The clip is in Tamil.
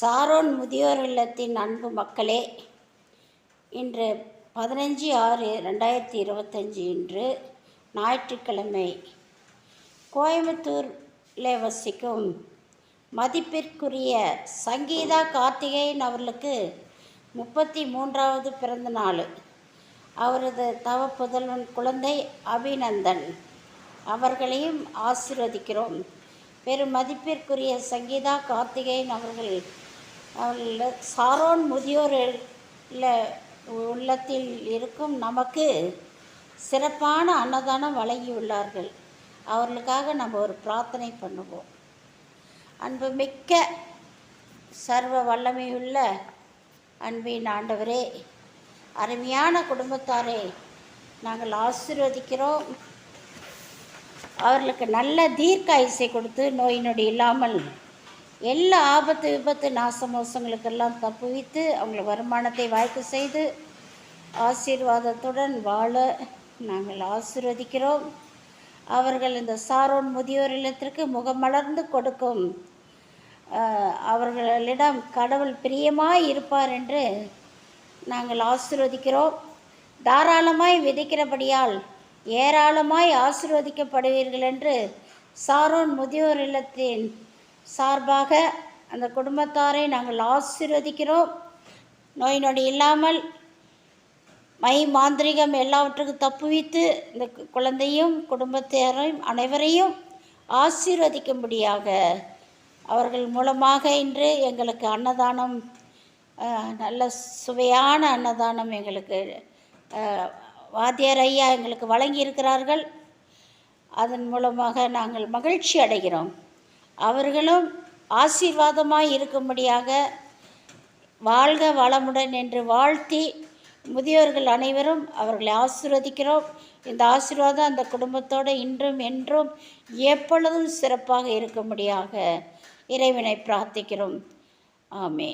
சாரோன் முதியோர் இல்லத்தின் அன்பு மக்களே இன்று பதினஞ்சு ஆறு ரெண்டாயிரத்தி இருபத்தஞ்சி இன்று ஞாயிற்றுக்கிழமை கோயம்புத்தூரில் வசிக்கும் மதிப்பிற்குரிய சங்கீதா கார்த்திகேயன் அவர்களுக்கு முப்பத்தி மூன்றாவது பிறந்த நாள். அவரது தவ புதல்வன் குழந்தை அபிநந்தன். அவர்களையும் ஆசிர்வதிக்கிறோம். பெரும் மதிப்பிற்குரிய சங்கீதா கார்த்திகேயன் அவர்கள் அவர்கள் சாரோன் முதியோர் உள்ளத்தில் இருக்கும் நமக்கு சிறப்பான அன்னதானம் வழங்கியுள்ளார்கள். அவர்களுக்காக நம்ம ஒரு பிரார்த்தனை பண்ணுவோம். அன்புமிக்க சர்வ வல்லமையுள்ள அன்பின் ஆண்டவரே அருமையான குடும்பத்தாரே நாங்கள் ஆசீர்வதிக்கிறோம். அவர்களுக்கு நல்ல தீர்க்க ஆயுசை கொடுத்து நோய் நொடி இல்லாமல் எல்லா ஆபத்து விபத்து நாச மோசங்களுக்கெல்லாம் தப்புவித்து அவங்கள வருமானத்தை வாய்ப்பு செய்து ஆசீர்வாதத்துடன் வாழ நாங்கள் ஆசிர்வதிக்கிறோம். அவர்கள் இந்த சாரோன் முதியோர் இல்லத்திற்கு முகமலர்ந்து கொடுக்கும். அவர்களிடம் கடவுள் பிரியமாக இருப்பார் என்று நாங்கள் ஆசிர்வதிக்கிறோம். தாராளமாய் விதைக்கிறபடியால் ஏராளமாய் ஆசிர்வதிக்கப்படுவீர்கள் என்று சாரோன் முதியோர் இல்லத்தின் சார்பாக அந்த குடும்பத்தாரை நாங்கள் ஆசீர்வதிக்கிறோம். நோய் நொடி இல்லாமல் மை மாந்திரிகம் எல்லாவற்றுக்கும் தப்புவித்து இந்த குழந்தையும் குடும்பத்தாரையும் அனைவரையும் ஆசீர்வதிக்கும்படியாக அவர்கள் மூலமாக இன்று எங்களுக்கு அன்னதானம் நல்ல சுவையான அன்னதானம் எங்களுக்கு வாத்தியார் ஐயா எங்களுக்கு வழங்கியிருக்கிறார்கள். அதன் மூலமாக நாங்கள் மகிழ்ச்சி அடைகிறோம். அவர்களும் ஆசீர்வாதமாய் இருக்கும்படியாக வாழ்க வளமுடன் என்று வாழ்த்தி முதியோர்கள் அனைவரும் அவர்களை ஆசீர்வதிக்கிறோம். இந்த ஆசீர்வாதம் அந்த குடும்பத்தோடு இன்றும் என்றும் எப்பொழுதும் சிறப்பாக இருக்கும்படியாக இறைவனை பிரார்த்திக்கிறோம். ஆமே